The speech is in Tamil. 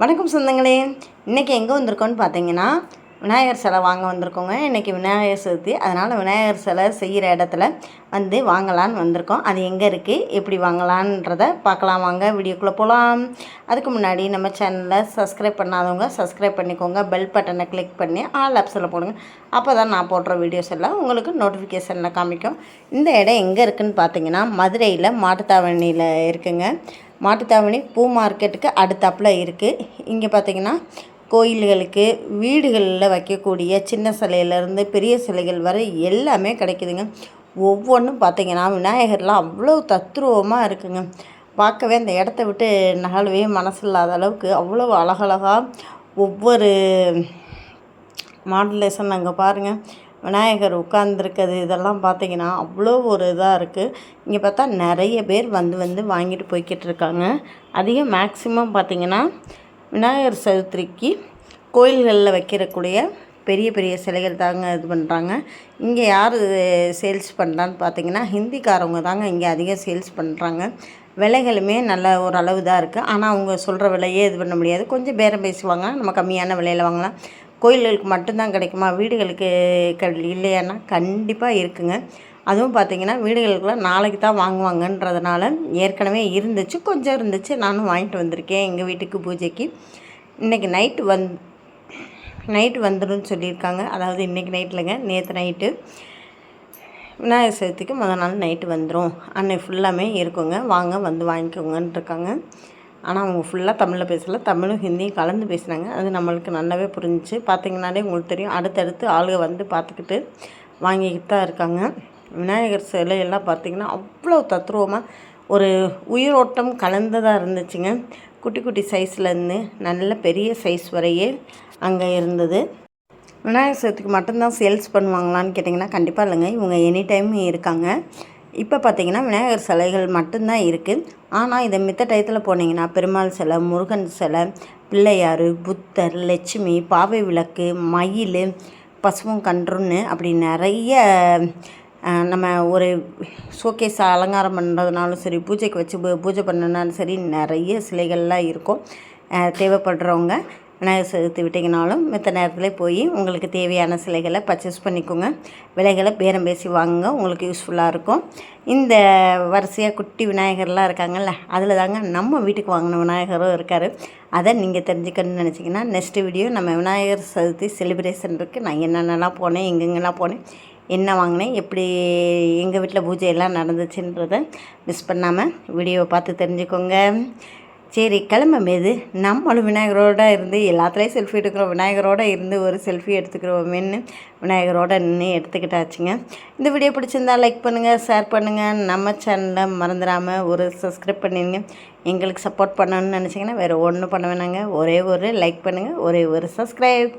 வணக்கம் சொந்தங்களே. இன்றைக்கி எங்கே வந்திருக்கோன்னு பார்த்தீங்கன்னா விநாயகர் சிலை வாங்க வந்திருக்கோங்க. இன்றைக்கி விநாயகர் சதுர்த்தி. அதனால் விநாயகர் சிலை செய்கிற இடத்துல வந்து வாங்கலான்னு வந்திருக்கோம். அது எங்கே இருக்குது எப்படி வாங்கலான்றத பார்க்கலாம் வாங்க. வீடியோக்குள்ளே போகலாம் அதுக்கு முன்னாடி நம்ம சேனலை சப்ஸ்கிரைப் பண்ணாதவங்க சப்ஸ்கிரைப் பண்ணிக்கோங்க. பெல் பட்டனை கிளிக் பண்ணி ஆல் ஆப்ஸில் போடுங்க. அப்போ தான் நான் போடுற வீடியோஸ் எல்லாம் உங்களுக்கு நோட்டிஃபிகேஷனில் காமிக்கும். இந்த இடம் எங்கே இருக்குதுன்னு பார்த்தீங்கன்னா மதுரையில் மாட்டுத்தாவணியில் இருக்குங்க. மாட்டுத்தாவணி பூ மார்க்கெட்டுக்கு அடுத்தாப்பில் இருக்குது இங்கே பார்த்தீங்கன்னா கோயில்களுக்கு வீடுகளில் வைக்கக்கூடிய சின்ன சிலையிலேருந்து பெரிய சிலைகள் வரை எல்லாமே கிடைக்குதுங்க. ஒவ்வொன்றும் பார்த்திங்கன்னா விநாயகர்லாம் அவ்வளோ தத்ரூபமாக இருக்குங்க. பார்க்கவே அந்த இடத்த விட்டு நகலவே மனசு இல்லாத அளவுக்கு அவ்வளோ அழகழகாக ஒவ்வொரு மாடுலேஷன் அங்கே பாருங்கள் விநாயகர் உட்கார்ந்துருக்கிறது இதெல்லாம் பார்த்தீங்கன்னா அவ்வளோ ஒரு இதாக இருக்குது இங்கே பார்த்தா நிறைய பேர் வந்து வந்து வாங்கிட்டு போய்கிட்டு இருக்காங்க. அதிகம் மேக்ஸிமம் பார்த்திங்கன்னா விநாயகர் சதுர்த்திக்கு கோயில்களில் வைக்கிறக்கூடிய பெரிய பெரிய சிலைகள் தாங்க இது பண்ணுறாங்க இங்கே யார் சேல்ஸ் பண்ணுறான்னு பார்த்தீங்கன்னா ஹிந்திக்காரவங்க தாங்க இங்கே அதிகம் சேல்ஸ் பண்ணுறாங்க விலைகளுமே நல்ல ஒரு அளவு தான் இருக்குது ஆனால் அவங்க சொல்கிற விலையே இது பண்ண முடியாது. கொஞ்சம் பேரம் பேசுவாங்க நம்ம கம்மியான விலையில் வாங்கலாம். கோயில்களுக்கு மட்டும்தான் கிடைக்குமா? வீடுகளுக்கு க இல்லையான்னா கண்டிப்பாக இருக்குங்க. அதுவும் பார்த்திங்கன்னா வீடுகளுக்குலாம் நாளைக்கு தான் வாங்குவாங்கன்றதுனால ஏற்கனவே இருந்துச்சு கொஞ்சம் இருந்துச்சு. நானும் வாங்கிட்டு வந்திருக்கேன் எங்கள் வீட்டுக்கு பூஜைக்கு. இன்றைக்கி நைட்டு வந் நைட்டு வந்துடும் சொல்லியிருக்காங்க. அதாவது இன்றைக்கி நைட்டில்ங்க நேற்று நைட்டு. விநாயகர் சதுர்த்திக்கு முதல் நாள் நைட்டு வந்துடும் அன்னைக்கு ஃபுல்லாமே இருக்குங்க. வாங்க வந்து வாங்கிக்கோங்கன்ட்ருக்காங்க ஆனால் அவங்க ஃபுல்லாக தமிழில் பேசலை. தமிழும் ஹிந்தியும் கலந்து பேசினாங்க. அது நம்மளுக்கு நல்லாவே புரிஞ்சிச்சு. பார்த்திங்கனாலே உங்களுக்கு தெரியும். அடுத்தடுத்து ஆளுக வந்து பார்த்துக்கிட்டு வாங்கிக்கிட்டு தான் இருக்காங்க. விநாயகர் சிலையெல்லாம் பார்த்திங்கன்னா அவ்வளோ தத்ரூபமாக ஒரு உயிரோட்டம் கலந்ததாக இருந்துச்சுங்க. குட்டி குட்டி சைஸ்லேருந்து நல்ல பெரிய சைஸ் வரையே அங்கே இருந்தது. விநாயகர் சதுர்த்திக்கு மட்டும்தான் சேல்ஸ் பண்ணுவாங்களான்னு கேட்டிங்கன்னா கண்டிப்பாக இல்லைங்க. இவங்க எனி டைம் இருக்காங்க. இப்போ பார்த்தீங்கன்னா விநாயகர் சிலைகள் மட்டும்தான் இருக்குது ஆனால் இதை மித்த டயத்தில் போனீங்கன்னா பெருமாள் சிலை முருகன் சிலை பிள்ளையார் புத்தர் லட்சுமி பாவை விளக்கு மயில் பசுவும் கன்றுன்னு அப்படி நிறைய நம்ம ஒரு ஷோகேஸ் அலங்காரம் பண்ணுறதுனாலும் சரி பூஜைக்கு வச்சு பூஜை பண்ணனாலும் சரி நிறைய சிலைகள்லாம் இருக்கும். தேவைப்படுறவங்க விநாயகர் சதுர்த்தி விட்டிங்கனாலும் மித்த நேரத்தில் போய் உங்களுக்கு தேவையான சிலைகளை பர்ச்சேஸ் பண்ணிக்கோங்க. விலைகளை பேரம் பேசி வாங்குங்க. உங்களுக்கு யூஸ்ஃபுல்லாக இருக்கும். இந்த வரிசையாக குட்டி விநாயகர்லாம் இருக்காங்கல்ல அதில் தாங்க நம்ம வீட்டுக்கு வாங்கின விநாயகரும் இருக்கார். அதை நீங்கள் தெரிஞ்சுக்கணும்னு நினச்சிங்கன்னா நெக்ஸ்ட் வீடியோ நம்ம விநாயகர் சதுர்த்தி செலிப்ரேஷன் இருக்குது நான் என்னென்னலாம் போனேன் எங்கெங்கெல்லாம் போனேன் என்ன வாங்கினேன் எப்படி எங்கள் வீட்டில் பூஜையெல்லாம் நடந்துச்சுன்றதை மிஸ் பண்ணாமல் வீடியோவை பார்த்து தெரிஞ்சுக்கோங்க. சரி கிளம்ப மீது நம்மளும் விநாயகரோடு இருந்து எல்லாத்துலேயும் செல்ஃபி எடுக்கிறோம். விநாயகரோடு இருந்து ஒரு செல்ஃபி எடுத்துக்கிறோமேன்னு விநாயகரோடு நின்று எடுத்துக்கிட்டாச்சுங்க. இந்த வீடியோ பிடிச்சிருந்தா லைக் பண்ணுங்கள் ஷேர் பண்ணுங்கள் நம்ம சேனலில் மறந்துடாமல் ஒரு சப்ஸ்கிரைப் பண்ணிடுங்க எங்களுக்கு சப்போர்ட் பண்ணணும்னு நினச்சிங்கன்னா வேறு ஒன்றும் பண்ண வேணாங்க. ஒரே ஒரு லைக் பண்ணுங்கள் ஒரே ஒரு சப்ஸ்கிரைப்